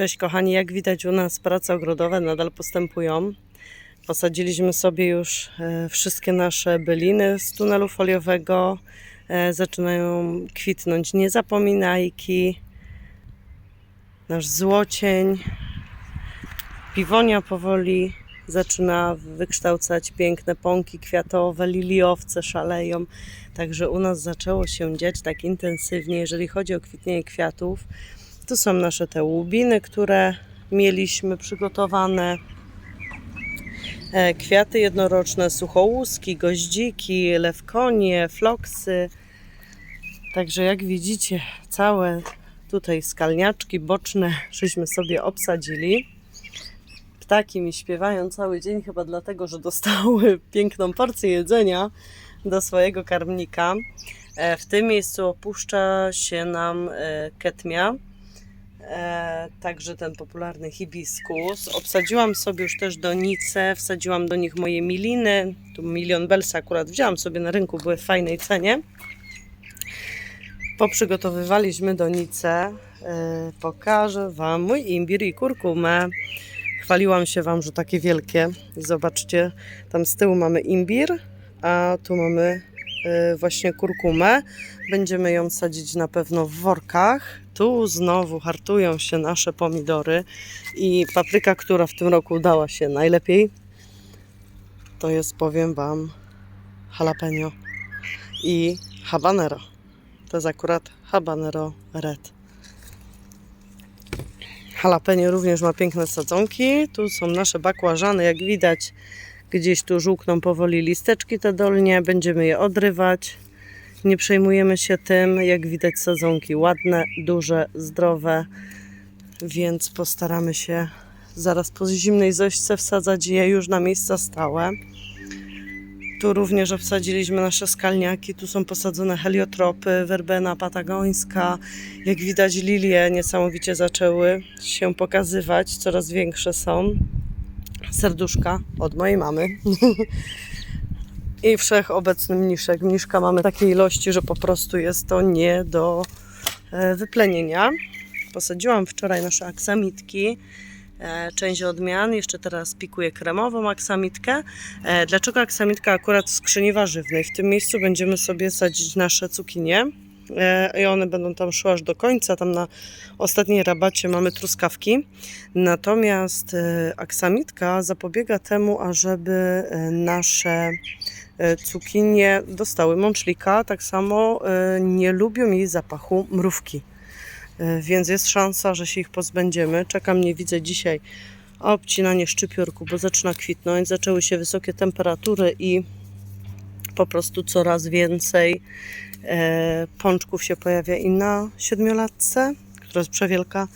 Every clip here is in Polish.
Cześć kochani, jak widać u nas prace ogrodowe nadal postępują. Posadziliśmy sobie już e, wszystkie nasze byliny z tunelu foliowego. E, Zaczynają kwitnąć niezapominajki, nasz złocień, piwonia powoli zaczyna wykształcać piękne pąki kwiatowe, liliowce szaleją. Także u nas zaczęło się dziać tak intensywnie, jeżeli chodzi o kwitnienie kwiatów. Tu są nasze te łubiny, które mieliśmy przygotowane. E, Kwiaty jednoroczne, suchołuski, goździki, lewkonie, floksy. Także jak widzicie, całe tutaj skalniaczki boczne żeśmy sobie obsadzili. Ptaki mi śpiewają cały dzień, chyba dlatego, że dostały piękną porcję jedzenia do swojego karmnika. E, W tym miejscu opuszcza się nam e, ketmia, także ten popularny hibiskus. Obsadziłam sobie już też donice, wsadziłam do nich moje miliny. Tu milion belsa akurat wzięłam sobie na rynku, były w fajnej cenie. Poprzygotowywaliśmy donice. E, Pokażę Wam mój imbir i kurkumę. Chwaliłam się Wam, że takie wielkie. Zobaczcie, tam z tyłu mamy imbir, a tu mamy e, właśnie kurkumę. Będziemy ją sadzić na pewno w workach. Tu znowu hartują się nasze pomidory i papryka, która w tym roku udała się najlepiej, to jest, powiem Wam, jalapeno i habanero. To jest akurat habanero red. Jalapeno również ma piękne sadzonki. Tu są nasze bakłażany, jak widać. Gdzieś tu żółkną powoli listeczki te dolnie. Będziemy je odrywać. Nie przejmujemy się tym. Jak widać sadzonki ładne, duże, zdrowe. Więc postaramy się zaraz po zimnej zośce wsadzać je już na miejsca stałe. Tu również obsadziliśmy nasze skalniaki. Tu są posadzone heliotropy, werbena patagońska. Jak widać, lilie niesamowicie zaczęły się pokazywać. Coraz większe są. Serduszka od mojej mamy. I wszechobecny mniszek. Mniszka mamy takiej ilości, że po prostu jest to nie do e, wyplenienia. Posadziłam wczoraj nasze aksamitki e, część odmian. Jeszcze teraz pikuję kremową aksamitkę. E, Dlaczego aksamitka akurat w skrzyni warzywnej? W tym miejscu będziemy sobie sadzić nasze cukinie i one będą tam szły aż do końca. Tam na ostatniej rabacie mamy truskawki. Natomiast aksamitka zapobiega temu, ażeby nasze cukinie dostały mączlika. Tak samo e, nie lubią jej zapachu mrówki. E, Więc jest szansa, że się ich pozbędziemy. Czekam, nie widzę dzisiaj obcinanie szczypiorku, bo zaczyna kwitnąć. Zaczęły się wysokie temperatury i po prostu coraz więcej e, pączków się pojawia i na siedmiolatce, która jest przewielka,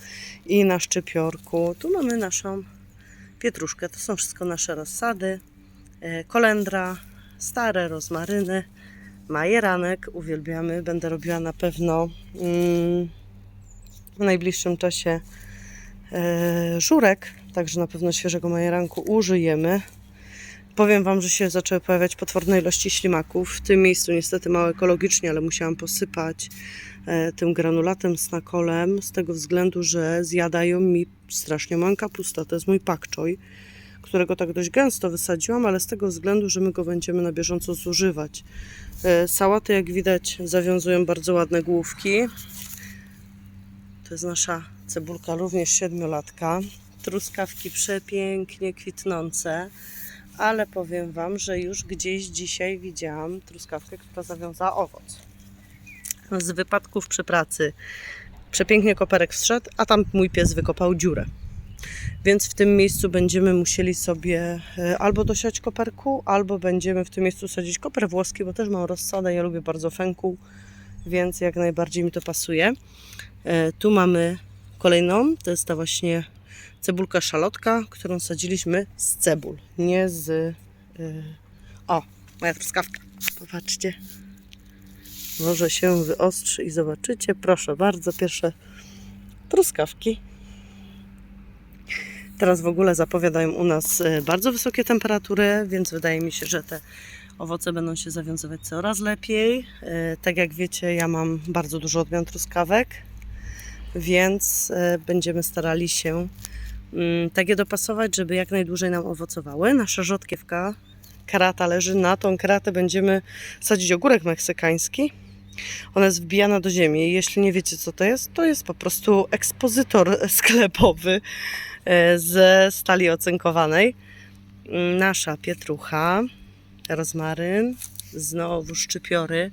i na szczypiorku. Tu mamy naszą pietruszkę. To są wszystko nasze rozsady. E, kolendra, stare rozmaryny, majeranek. Uwielbiamy. Będę robiła na pewno mm, w najbliższym czasie e, żurek, także na pewno świeżego majeranku użyjemy. Powiem Wam, że się zaczęły pojawiać potworne ilości ślimaków. W tym miejscu niestety mało ekologicznie, ale musiałam posypać e, tym granulatem z nakolem z tego względu, że zjadają mi strasznie moją kapustę. To jest mój pakczoj, którego tak dość gęsto wysadziłam, ale z tego względu, że my go będziemy na bieżąco zużywać. E, sałaty, jak widać, zawiązują bardzo ładne główki. To jest nasza cebulka, również siedmiolatka. Truskawki przepięknie kwitnące, ale powiem Wam, że już gdzieś dzisiaj widziałam truskawkę, która zawiązała owoc. Z wypadków przy pracy przepięknie koperek wszedł, a tam mój pies wykopał dziurę. Więc w tym miejscu będziemy musieli sobie e, albo dosiać koperku, albo będziemy w tym miejscu sadzić koper włoski, bo też mam rozsadę. Ja lubię bardzo fęku, więc jak najbardziej mi to pasuje. E, Tu mamy kolejną, to jest ta właśnie cebulka szalotka, którą sadziliśmy z cebul, nie z... y, O, moja truskawka. Popatrzcie. Może się wyostrzy i zobaczycie. Proszę bardzo, pierwsze truskawki. Teraz w ogóle zapowiadają u nas y, bardzo wysokie temperatury, więc wydaje mi się, że te owoce będą się zawiązywać coraz lepiej. Y, Tak jak wiecie, ja mam bardzo dużo odmian truskawek. więc e, będziemy starali się mm, tak je dopasować, żeby jak najdłużej nam owocowały. Nasza rzodkiewka, karata leży na tą karatę będziemy sadzić ogórek meksykański. Ona jest wbijana do ziemi. Jeśli nie wiecie, co to jest, to jest po prostu ekspozytor sklepowy e, ze stali ocynkowanej. Mm, Nasza pietrucha, rozmaryn, znowu szczypiory.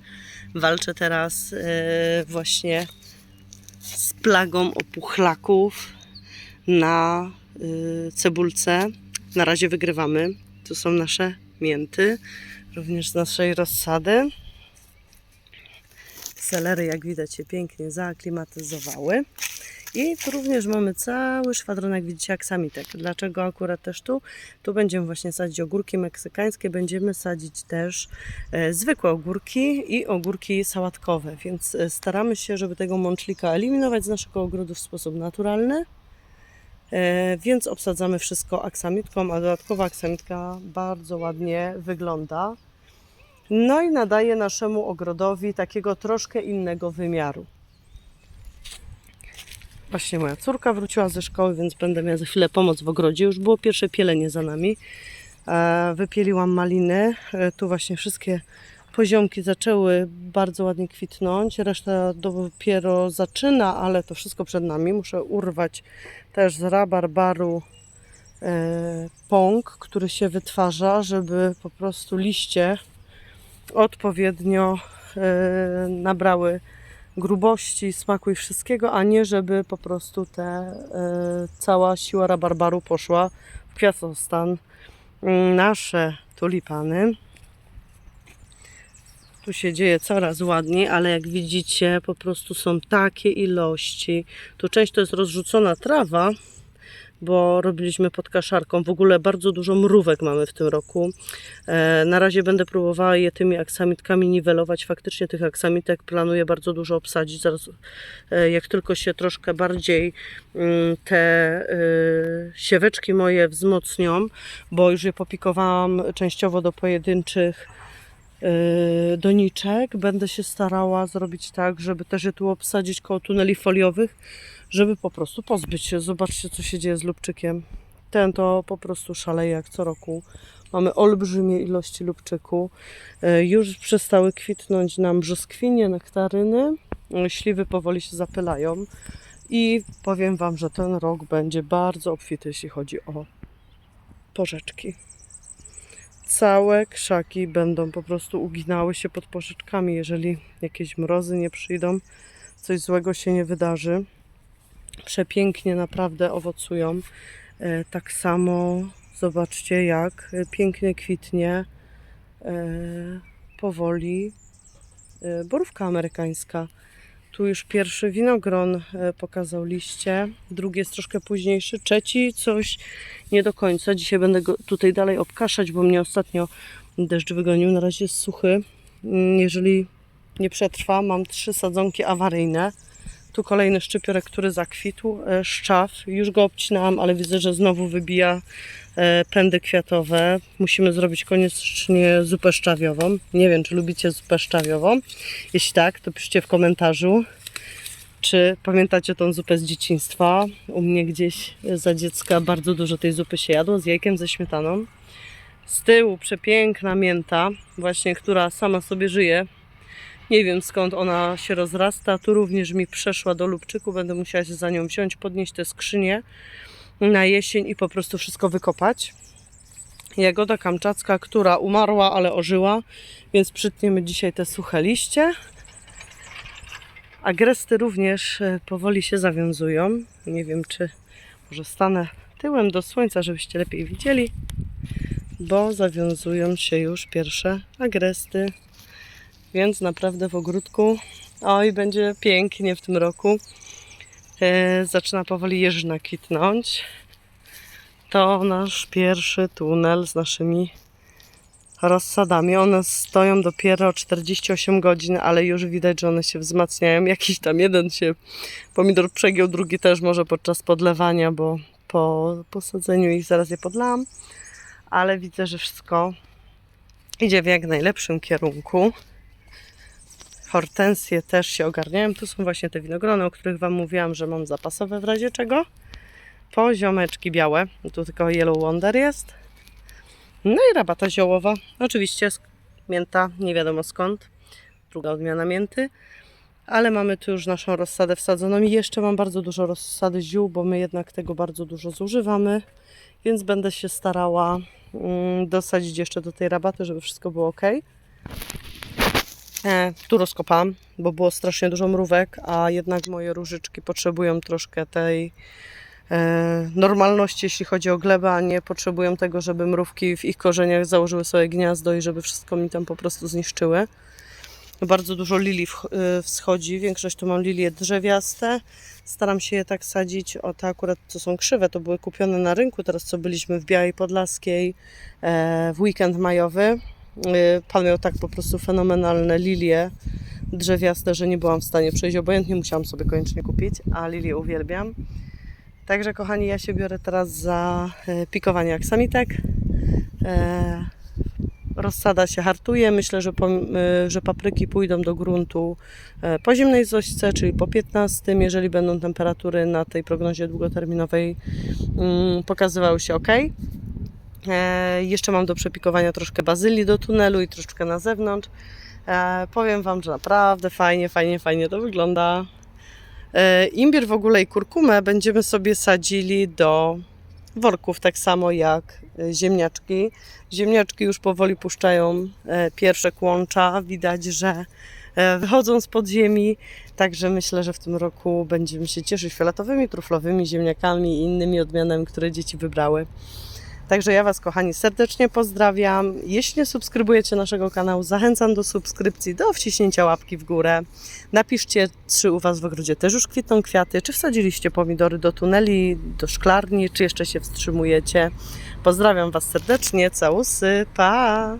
Walczę teraz e, właśnie z plagą opuchlaków na y, cebulce. Na razie wygrywamy. Tu są nasze mięty, również z naszej rozsady. Selery, jak widać, się pięknie zaaklimatyzowały. I tu również mamy cały szwadron, jak widzicie, aksamitek. Dlaczego akurat też tu? Tu będziemy właśnie sadzić ogórki meksykańskie, będziemy sadzić też e, zwykłe ogórki i ogórki sałatkowe, więc e, staramy się, żeby tego mączlika eliminować z naszego ogrodu w sposób naturalny. E, więc obsadzamy wszystko aksamitką, a dodatkowa aksamitka bardzo ładnie wygląda. No i nadaje naszemu ogrodowi takiego troszkę innego wymiaru. Właśnie moja córka wróciła ze szkoły, więc będę miała za chwilę pomoc w ogrodzie. Już było pierwsze pielenie za nami. E, Wypieliłam maliny. E, Tu właśnie wszystkie poziomki zaczęły bardzo ładnie kwitnąć. Reszta dopiero zaczyna, ale to wszystko przed nami. Muszę urwać też z rabarbaru e, pąk, który się wytwarza, żeby po prostu liście odpowiednio e, nabrały grubości, smaku i wszystkiego, a nie żeby po prostu te e, cała siła rabarbaru poszła w kwiatostan. Mm, Nasze tulipany. Tu się dzieje coraz ładniej, ale jak widzicie, po prostu są takie ilości. Tu część to jest rozrzucona trawa, bo robiliśmy pod kaszarką. W ogóle bardzo dużo mrówek mamy w tym roku. E, na razie będę próbowała je tymi aksamitkami niwelować. Faktycznie tych aksamitek planuję bardzo dużo obsadzić. Zaraz, e, jak tylko się troszkę bardziej mm, te e, sieweczki moje wzmocnią, bo już je popikowałam częściowo do pojedynczych doniczek. Będę się starała zrobić tak, żeby też je tu obsadzić koło tuneli foliowych, żeby po prostu pozbyć się. Zobaczcie, co się dzieje z lubczykiem. Ten to po prostu szaleje jak co roku. Mamy olbrzymie ilości lubczyku. E, Już przestały kwitnąć nam brzoskwinie, nektaryny. E, Śliwy powoli się zapylają. I powiem Wam, że ten rok będzie bardzo obfity, jeśli chodzi o porzeczki. Całe krzaki będą po prostu uginały się pod porzeczkami, jeżeli jakieś mrozy nie przyjdą, coś złego się nie wydarzy. Przepięknie naprawdę owocują. E, Tak samo zobaczcie, jak pięknie kwitnie e, powoli e, borówka amerykańska. Tu już pierwszy winogron pokazał liście, drugi jest troszkę późniejszy, trzeci coś nie do końca. Dzisiaj będę go tutaj dalej obkaszać, bo mnie ostatnio deszcz wygonił. Na razie jest suchy. Mm, Jeżeli nie przetrwa, mam trzy sadzonki awaryjne. Tu kolejny szczypiorek, który zakwitł, e, szczaw. Już go obcinałam, ale widzę, że znowu wybija e, pędy kwiatowe. Musimy zrobić koniecznie zupę szczawiową. Nie wiem, czy lubicie zupę szczawiową. Jeśli tak, to piszcie w komentarzu, czy pamiętacie tą zupę z dzieciństwa. U mnie gdzieś za dziecka bardzo dużo tej zupy się jadło z jajkiem, ze śmietaną. Z tyłu przepiękna mięta, właśnie która sama sobie żyje. Nie wiem skąd ona się rozrasta. Tu również mi przeszła do lubczyku. Będę musiała się za nią wziąć, podnieść te skrzynie na jesień i po prostu wszystko wykopać. Jagoda kamczacka, która umarła, ale ożyła, więc przytniemy dzisiaj te suche liście. Agresty również e, powoli się zawiązują. Nie wiem, czy może stanę tyłem do słońca, żebyście lepiej widzieli, bo zawiązują się już pierwsze agresty. Więc naprawdę w ogródku, oj, będzie pięknie w tym roku. E, zaczyna powoli jeżyna kwitnąć. To nasz pierwszy tunel z naszymi rozsadami. One stoją dopiero 48 godzin, ale już widać, że one się wzmacniają. Jakiś tam jeden się pomidor przegiął, drugi też może podczas podlewania, bo po posadzeniu ich zaraz je podlałam. Ale widzę, że wszystko idzie w jak najlepszym kierunku. Hortensje też się ogarniają. Tu są właśnie te winogrony, o których Wam mówiłam, że mam zapasowe w razie czego. Poziomeczki białe. Tu tylko Yellow Wonder jest. No i rabata ziołowa. Oczywiście mięta, nie wiadomo skąd. Druga odmiana mięty. Ale mamy tu już naszą rozsadę wsadzoną i jeszcze mam bardzo dużo rozsady ziół, bo my jednak tego bardzo dużo zużywamy. Więc będę się starała mm, dosadzić jeszcze do tej rabaty, żeby wszystko było ok. E, tu rozkopałam, bo było strasznie dużo mrówek, a jednak moje różyczki potrzebują troszkę tej e, normalności, jeśli chodzi o glebę, a nie potrzebują tego, żeby mrówki w ich korzeniach założyły sobie gniazdo i żeby wszystko mi tam po prostu zniszczyły. Bardzo dużo wch- y, wschodzi, większość to mam lilie drzewiaste. Staram się je tak sadzić, o te akurat co są krzywe, to były kupione na rynku, teraz co byliśmy w Białej Podlaskiej e, w weekend majowy. Y, Pan miał tak po prostu fenomenalne lilie drzewiaste, że nie byłam w stanie przejść obojętnie, musiałam sobie koniecznie kupić, a lilie uwielbiam. Także kochani, ja się biorę teraz za e, pikowanie aksamitek. E, Rozsada się hartuje. Myślę, że, y, że papryki pójdą do gruntu po zimnej zośce, czyli po 15, jeżeli będą temperatury na tej prognozie długoterminowej mm, pokazywały się ok. E, jeszcze mam do przepikowania troszkę bazylii do tunelu i troszeczkę na zewnątrz. E, powiem Wam, że naprawdę fajnie, fajnie, fajnie to wygląda. E, imbir w ogóle i kurkumę będziemy sobie sadzili do worków, tak samo jak ziemniaczki. Ziemniaczki już powoli puszczają pierwsze kłącza. Widać, że wychodzą z podziemi. Także myślę, że w tym roku będziemy się cieszyć fioletowymi, truflowymi ziemniakami i innymi odmianami, które dzieci wybrały. Także ja Was, kochani, serdecznie pozdrawiam. Jeśli nie subskrybujecie naszego kanału, zachęcam do subskrypcji, do wciśnięcia łapki w górę. Napiszcie, czy u Was w ogrodzie też już kwitną kwiaty, czy wsadziliście pomidory do tuneli, do szklarni, czy jeszcze się wstrzymujecie. Pozdrawiam Was serdecznie, całusy, pa!